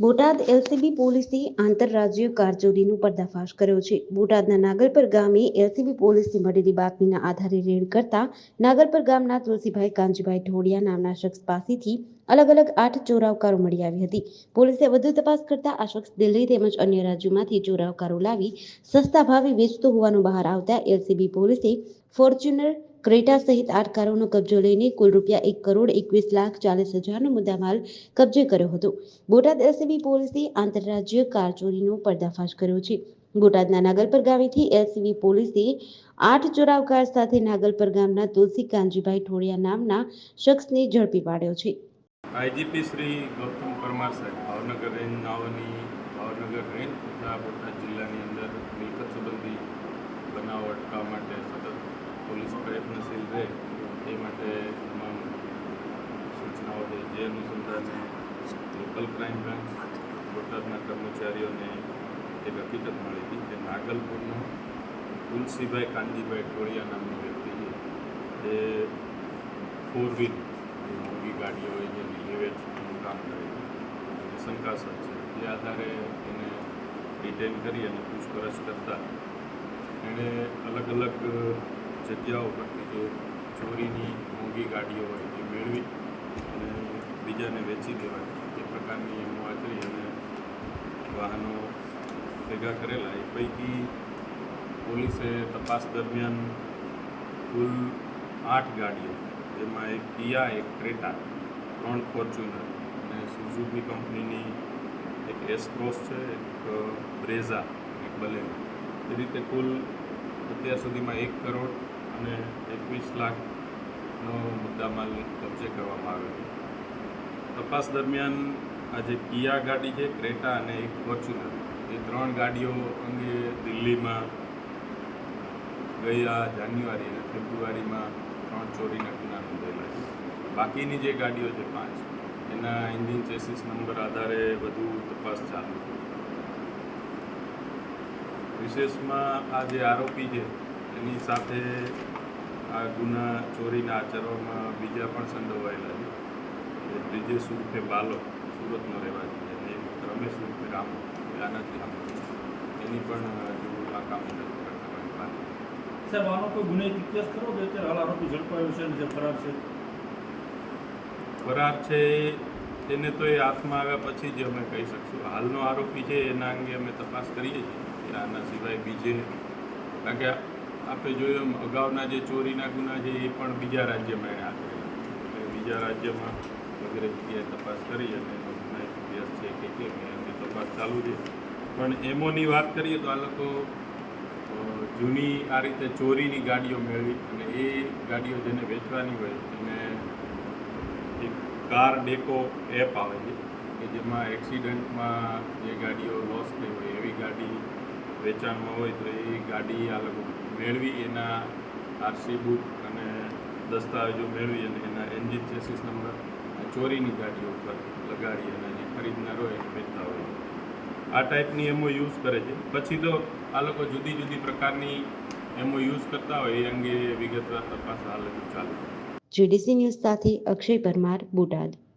Botad LCB પોલીસે આંતરરાજ્ય કારચોરીનો પર્દાફાશ કર્યો છે. બોટાદના નાગલપર ગામે એલસીબી પોલીસથી મળેલી બાતમીના આધારે રેડ કરતા નાગરપર ગામના તુલસીભાઈ કાંજીભાઈ ઢોડિયા નામના શખ્સ પાસેથી અલગ અલગ આઠ ચોરાવકારો મળી આવી હતી. પોલીસે વધુ તપાસ કરતા આ શખ્સ દિલ્હી તેમજ અન્ય રાજ્યોમાંથી ચોરાવકારો લાવી સસ્તા ભાવે વેચતો હોવાનું બહાર આવતા એલસીબી પોલીસે ફોર્ચ્યુનર ક્રેટા સહિત આઠ કારોનો કબજો લઈને કુલ રૂપિયા એક કરોડ એકવીસ લાખ ચાલીસ હજારનો મુદ્દામાલ કબજે કર્યો હતો. બોટાદ એલસીબી પોલીસે આંતરરાજ્ય કાર ચોરીનો પર્દાફાશ કર્યો છે. બોટાદના નાગલપર ગામેથી એલસીબી પોલીસે આઠ ચોરાવ કાર સાથે નાગલપર ગામના તુલસી કાંજીભાઈ ઠોડિયા નામના શખ્સને ઝડપી પાડ્યો છે. આઈજીપી શ્રી ગૌતમ પરમાર સાહેબ, ભાવનગર રેન્જ નાઓની ભાવનગર રેન્જ બોટાદ જિલ્લાની છે અનુસંધાને લોકલ ક્રાઇમ બ્રાન્ચ બોટાદના કર્મચારીઓને એક હકીકત મળી હતી કે નાગલપુરનો તુલસીભાઈ કાનજીભાઈ ટોળિયા નામનો વ્યક્તિ છે. એ ફોર વ્હીલ મોંઘી ગાડીઓ હોય જેની લે વેચનું કામ કરે છે. શંકાસ્પદ છે. એ આધારે એને ડિટેન કરી અને પૂછપરછ કરતા એણે અલગ અલગ જગ્યાઓ પરથી જે ચોરીની મોંઘી ગાડીઓ હોય એ મેળવી અને બીજાને વેચી દેવાય. એ પ્રકારની એમ આચરી અને વાહનો ભેગા કરેલા. એ પૈકી પોલીસે તપાસ દરમિયાન કુલ આઠ ગાડીઓ, જેમાં એક કિયા, એક ક્રેટા, ત્રણ ફોર્ચ્યુનર અને સુઝુકી કંપનીની એક એસક્રોસ છે, એક બ્રેઝા, એક બલેનો એ રીતે કુલ અત્યાર સુધીમાં એક કરોડ અને એકવીસ લાખનો મુદ્દામાલ કબજે કરવામાં આવ્યો છે તપાસ દરમિયાન આ જે કિયા ગાડી છે, ક્રેટા અને એક ફોર્ચ્યુનર, એ ત્રણ ગાડીઓ અંગે દિલ્હીમાં ગયા જાન્યુઆરી અને ફેબ્રુઆરીમાં ત્રણ ચોરીના ગુના નોંધાયેલા છે. બાકીની જે ગાડીઓ છે, પાંચ, એના એન્જિન ચેસિસ નંબર આધારે વધુ તપાસ ચાલુ છે. વિશેષમાં આ જે આરોપી છે, એની સાથે આ ગુના ચોરીના આચરવામાં બીજા પણ સંડોવાયેલા છે. બ્રિજેશ ઉર્ફે બાલો સુરતનો રહેવાસી છે. અને રમેશ ઉર્ફે રામ લાનાથી રામ એની પણ આ કામ સાહેબ આનો કોઈ ગુનાહિત ઇતિહાસ ખરો કે અત્યારે હાલ આરોપી ઝડપાયો છે અને જે ફરાર છે? ફરાર છે એને તો એ હાથમાં આવ્યા પછી જ અમે કહી શકશું. હાલનો આરોપી છે એના અંગે અમે તપાસ કરીએ છીએ. આના સિવાય બીજે કારણ કે આપણે જોયું એમ અગાઉના જે ચોરીના ગુના છે એ પણ બીજા રાજ્યમાં એને હાથ બીજા રાજ્યમાં વગેરે જગ્યાએ તપાસ કરી અને ઇતિહાસ છે કે કેમ એમની તપાસ ચાલુ છે. પણ એમોની વાત કરીએ તો આ લોકો જૂની આ રીતે ચોરીની ગાડીઓ મેળવી અને એ ગાડીઓ જેને વેચવાની હોય એને એક કાર ડેકો એપ આવે છે કે જેમાં એક્સિડન્ટમાં જે ગાડીઓ લોસ થઈ હોય એવી ગાડી વેચાણમાં હોય તો એ ગાડી આ લોકો મેળવી એના આરસી બુક અને દસ્તાવેજો મેળવી અને એના એન્જિન ચેસિસ નંબર ચોરીની ગાડીઓ ઉપર લગાડી અને જે ખરીદનાર હોય એને વેચતા હોય. આ ટાઈપની એમો યુઝ કરે છે. પછી તો આ લોકો જુદી જુદી પ્રકારની એમો યુઝ કરતા હોય, એ અંગે વિગતવાર તપાસ હાલ ચાલુ જીડીસી ન્યૂઝ સાથે અક્ષય પરમાર, બોટાદ.